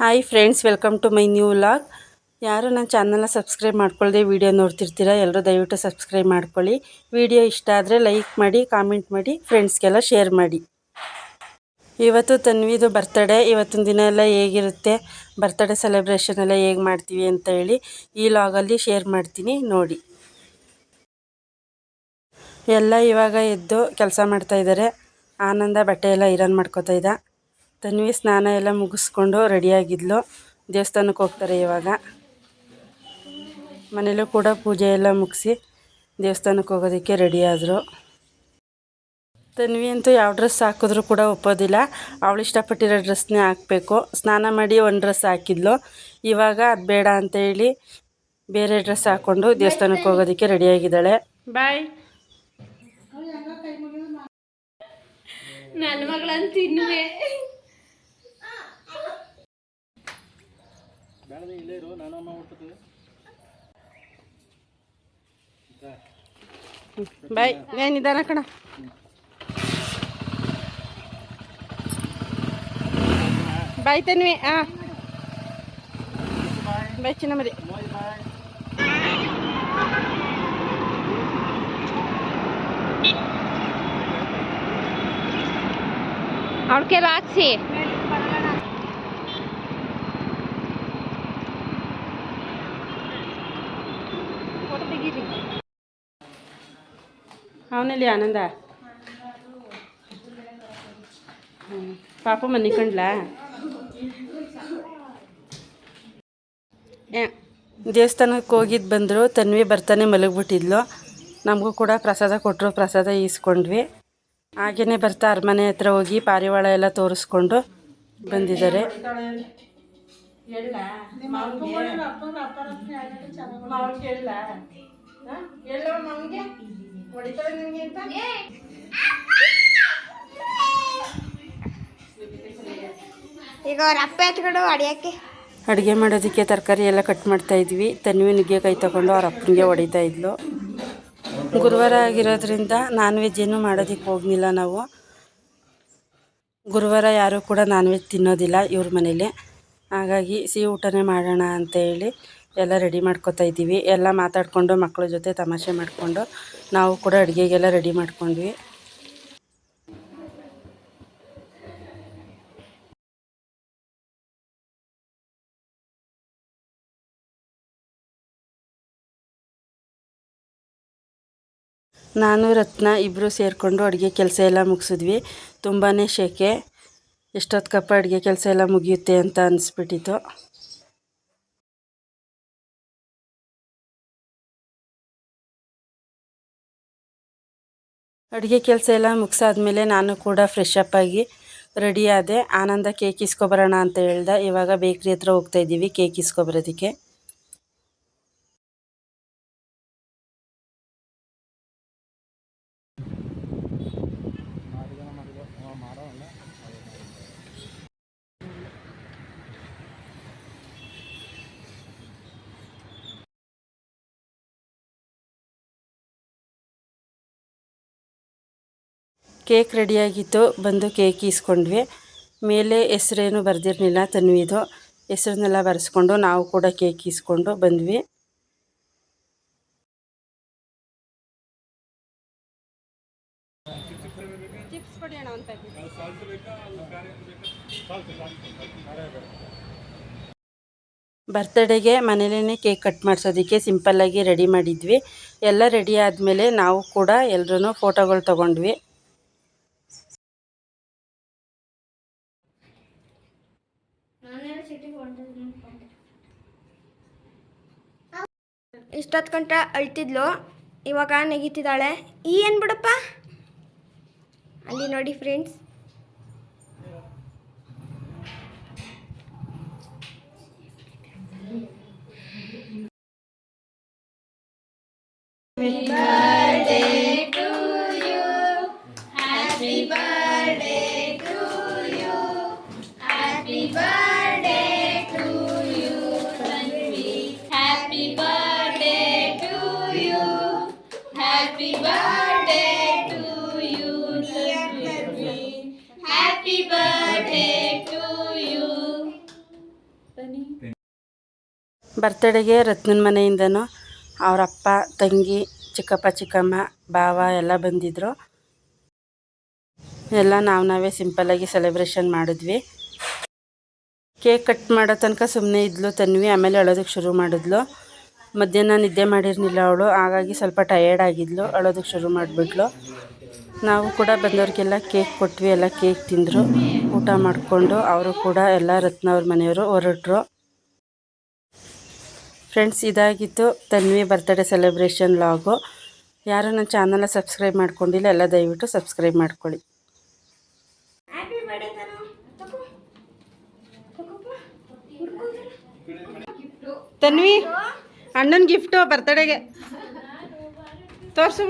Hi friends welcome to my new vlog ಯಾರು ನನ್ನ ಚಾನಲ್ನ ಸಬ್ಸ್ಕ್ರೈಬ್ ಮಾಡ್ಕೊಳ್ಳದೆ ವಿಡಿಯೋ ನೋಡ್ತಿರ್ತೀರಾ ಎಲ್ಲರೂ ದಯವಿಟ್ಟು ಸಬ್ಸ್ಕ್ರೈಬ್ ಮಾಡ್ಕೊಳ್ಳಿ. ವಿಡಿಯೋ ಇಷ್ಟ ಆದರೆ ಲೈಕ್ ಮಾಡಿ ಕಾಮೆಂಟ್ ಮಾಡಿ ಫ್ರೆಂಡ್ಸ್ಗೆಲ್ಲ ಶೇರ್ ಮಾಡಿ. ಇವತ್ತು ತನ್ವಿದು ಬರ್ತಡೇ ಇವತ್ತಿನ ದಿನ ಎಲ್ಲ ಹೇಗಿರುತ್ತೆ ಬರ್ತಡೇ ಸೆಲೆಬ್ರೇಷನ್ ಎಲ್ಲ ಹೇಗೆ ಮಾಡ್ತೀವಿ ಅಂತ ಹೇಳಿ ಈ ಲಾಗಲ್ಲಿ ಶೇರ್ ಮಾಡ್ತೀನಿ, ನೋಡಿ. ಎಲ್ಲ ಇವಾಗ ಎದ್ದು ಕೆಲಸ ಮಾಡ್ತಾಯಿದ್ದಾರೆ ಆನಂದ ಬಟ್ಟೆ ಎಲ್ಲ ಐರನ್ ಮಾಡ್ಕೋತಾ ಇದ್ದ. ತನ್ವಿ ಸ್ನಾನ ಎಲ್ಲ ಮುಗಿಸ್ಕೊಂಡು ರೆಡಿಯಾಗಿದ್ಲು. ದೇವಸ್ಥಾನಕ್ಕೆ ಹೋಗ್ತಾರೆ ಇವಾಗ. ಮನೇಲೂ ಕೂಡ ಪೂಜೆ ಎಲ್ಲ ಮುಗಿಸಿ ದೇವಸ್ಥಾನಕ್ಕೆ ಹೋಗೋದಕ್ಕೆ ರೆಡಿಯಾದರು ತನ್ವಿ ಅಂತೂ ಯಾವ ಡ್ರೆಸ್ ಹಾಕಿದ್ರೂ ಕೂಡ ಒಪ್ಪೋದಿಲ್ಲ. ಅವಳು ಇಷ್ಟಪಟ್ಟಿರೋ ಡ್ರೆಸ್ನೇ ಹಾಕಬೇಕು. ಸ್ನಾನ ಮಾಡಿ ಒಂದು ಡ್ರೆಸ್ ಹಾಕಿದ್ಲು. ಇವಾಗ ಅದು ಬೇಡ ಅಂತೇಳಿ ಬೇರೆ ಡ್ರೆಸ್ ಹಾಕ್ಕೊಂಡು ದೇವಸ್ಥಾನಕ್ಕೆ ಹೋಗೋದಕ್ಕೆ ರೆಡಿಯಾಗಿದ್ದಾಳೆ ಬಾಯ್ ನನ್ನ ಮಗಳಂತ ತಿನ್ನುವೆ ಬಾಯ್ ಏ ನಿಧಾನ ಕಣ ಬಾಯ್ ತನ್ವಿ ಹಾಂ ಬಾಯ್ ಚಿನ್ನ ಮರಿ ಅವಳಿಗೆ ಹಾಕ್ಸಿ ಅವನಲ್ಲಿ ಆನಂದ? ಪಾಪ ಮನಿ ಕಂಡ್ಲಾ ಏ, ದೇವಸ್ಥಾನಕ್ಕೆ ಹೋಗಿದ್ದು ಬಂದರು ತನ್ವಿ ಬರ್ತಾನೆ ಮಲಗಿಬಿಟ್ಟಿದ್ಲು. ನಮಗೂ ಕೂಡ ಪ್ರಸಾದ ಕೊಟ್ಟರು ಪ್ರಸಾದ ಈಸ್ಕೊಂಡ್ವಿ. ಹಾಗೇ ಬರ್ತಾ ಅರಮನೆ ಹತ್ರ ಹೋಗಿ ಪಾರಿವಾಳ ಎಲ್ಲ ತೋರಿಸ್ಕೊಂಡು ಬಂದಿದ್ದಾರೆ. ಈಗ ಅವ್ರ ಅಪ್ಪ ಎತ್ಕೊಂಡು ಹೊಡಿಯಕ್ಕೆ ಅಡುಗೆ ಮಾಡೋದಕ್ಕೆ ತರಕಾರಿ ಎಲ್ಲ ಕಟ್ ಮಾಡ್ತಾ ಇದ್ವಿ. ತನ್ವಿ ನುಗ್ಗೆಕಾಯಿ ತಗೊಂಡು ಅವ್ರ ಅಪ್ಪನಿಗೆ ಹೊಡಿತಾ ಇದ್ಲು. ಗುರುವಾರ ಆಗಿರೋದ್ರಿಂದ ನಾನ್ ವೆಜ್ ಏನು ಮಾಡೋದಕ್ಕೆ ಹೋಗಲಿಲ್ಲ ನಾವು. ಗುರುವಾರ ಯಾರೂ ಕೂಡ ನಾನ್ ವೆಜ್ ತಿನ್ನೋದಿಲ್ಲ ಇವ್ರ ಮನೇಲಿ. ಹಾಗಾಗಿ ಸಿಹಿ ಊಟನೇ ಮಾಡೋಣ ಅಂತ ಹೇಳಿ ಎಲ್ಲ ರೆಡಿ ಮಾಡ್ಕೊತಾ ಇದ್ದೀವಿ. ಎಲ್ಲ ಮಾತಾಡಿಕೊಂಡು ಮಕ್ಕಳ ಜೊತೆ ತಮಾಷೆ ಮಾಡಿಕೊಂಡು ನಾವು ಕೂಡ ಅಡುಗೆಗೆಲ್ಲ ರೆಡಿ ಮಾಡ್ಕೊಂಡ್ವಿ. ನಾನು, ರತ್ನ ಇಬ್ಬರು ಸೇರಿಕೊಂಡು ಅಡುಗೆ ಕೆಲಸ ಎಲ್ಲ ಮುಗಿಸಿದ್ವಿ. ತುಂಬಾ ಶೆಕೆ. ಎಷ್ಟೊತ್ಕಪ್ಪ ಅಡುಗೆ ಕೆಲಸ ಎಲ್ಲ ಮುಗಿಯುತ್ತೆ ಅಂತ ಅನಿಸ್ಬಿಟ್ಟಿತ್ತು. ಅಡುಗೆ ಕೆಲಸ ಎಲ್ಲ ಮುಗಿಸಾದ್ಮೇಲೆ ನಾನು ಕೂಡ ಫ್ರೆಶ್ ಅಪ್ ಆಗಿ ರೆಡಿ ಆದೆ. ಆನಂದ ಕೇಕ್ ಇಸ್ಕೊಬರೋಣ ಅಂತ ಹೇಳ್ದೆ. ಇವಾಗ ಬೇಕ್ರಿ ಹತ್ರ ಹೋಗ್ತಾ ಇದ್ದೀವಿ ಕೇಕ್ ಇಸ್ಕೊಬರೋದಕ್ಕೆ. ಕೇಕ್ ರೆಡಿಯಾಗಿತ್ತು. ಬಂದು ಕೇಕ್ ಈಸ್ಕೊಂಡ್ವಿ. ಮೇಲೆ ಹೆಸ್ರೇನು ಬರೆದಿರಲಿಲ್ಲ ತನ್ವಿದು ಹೆಸ್ರನ್ನೆಲ್ಲ ಬರೆಸ್ಕೊಂಡು ನಾವು ಕೂಡ ಕೇಕ್ ಈಸ್ಕೊಂಡು ಬಂದ್ವಿ. ಬರ್ತಡೇಗೆ ಮನೇಲೇ ಕೇಕ್ ಕಟ್ ಮಾಡಿಸೋದಕ್ಕೆ ಸಿಂಪಲ್ಲಾಗಿ ರೆಡಿ ಮಾಡಿದ್ವಿ. ಎಲ್ಲ ರೆಡಿ ಆದಮೇಲೆ ನಾವು ಕೂಡ ಎಲ್ಲರೂ ಫೋಟೋಗಳು ತೊಗೊಂಡ್ವಿ. ಇಷ್ಟೊತ್ತು ಕಂಟ ಅಳ್ತಿದ್ಲು ಇವಾಗ ನೆಗಿತಿದ್ದಾಳೆ. ಈ ಏನು ಬಿಡಪ್ಪ? ಅಲ್ಲಿ ನೋಡಿ ಫ್ರೆಂಡ್ಸ್ Happy ಬರ್ತಡೆಗೆ ರತ್ನನ ಮನೆಯಿಂದನೂ ಅವರಪ್ಪ ತಂಗಿ ಚಿಕ್ಕಪ್ಪ ಚಿಕ್ಕಮ್ಮ ಬಾವ ಎಲ್ಲ ಬಂದಿದ್ರು. ಎಲ್ಲ ನಾವು ನಾವೇ ಸಿಂಪಲ್ಲಾಗಿ ಸೆಲೆಬ್ರೇಷನ್ ಮಾಡಿದ್ವಿ. ಕೇಕ್ ಕಟ್ ಮಾಡೋ ತನಕ ಸುಮ್ಮನೆ ಇದ್ಲು ತನ್ವಿ ಆಮೇಲೆ ಅಳೋದಕ್ಕೆ ಶುರು ಮಾಡಿದ್ಲು. ಮಧ್ಯಾಹ್ನ ನಿದ್ದೆ ಮಾಡಿರಲಿಲ್ಲ ಅವಳು ಹಾಗಾಗಿ ಸ್ವಲ್ಪ ಟಯರ್ಡ್ ಆಗಿದ್ಲು ಅಳೋದಕ್ಕೆ ಶುರು ಮಾಡಿಬಿಟ್ಲು. ನಾವು ಕೂಡ ಬಂದವ್ರಿಗೆಲ್ಲ ಕೇಕ್ ಕೊಟ್ವಿ ಎಲ್ಲ ಕೇಕ್ ತಿಂದರು ಊಟ ಮಾಡಿಕೊಂಡು ಅವರು ಕೂಡ ಎಲ್ಲ ರತ್ನ ಅವ್ರ ಮನೆಯವರು ಹೊರಟ್ರು. ಫ್ರೆಂಡ್ಸ್ ಇದಾಗಿತ್ತು ತನ್ವಿ ಬರ್ತ್ಡೇ ಸೆಲೆಬ್ರೇಷನ್ ಲಾಗು ಯಾರು ನನ್ನ ಚಾನಲ್ನ ಸಬ್ಸ್ಕ್ರೈಬ್ ಮಾಡ್ಕೊಂಡಿಲ್ಲ ಎಲ್ಲ ದಯವಿಟ್ಟು ಸಬ್ಸ್ಕ್ರೈಬ್ ಮಾಡ್ಕೊಳ್ಳಿ. ತನ್ವಿ. ಅಣ್ಣನ ಗಿಫ್ಟು ಬರ್ತಡೆಗೆ ತೋರ್ಸು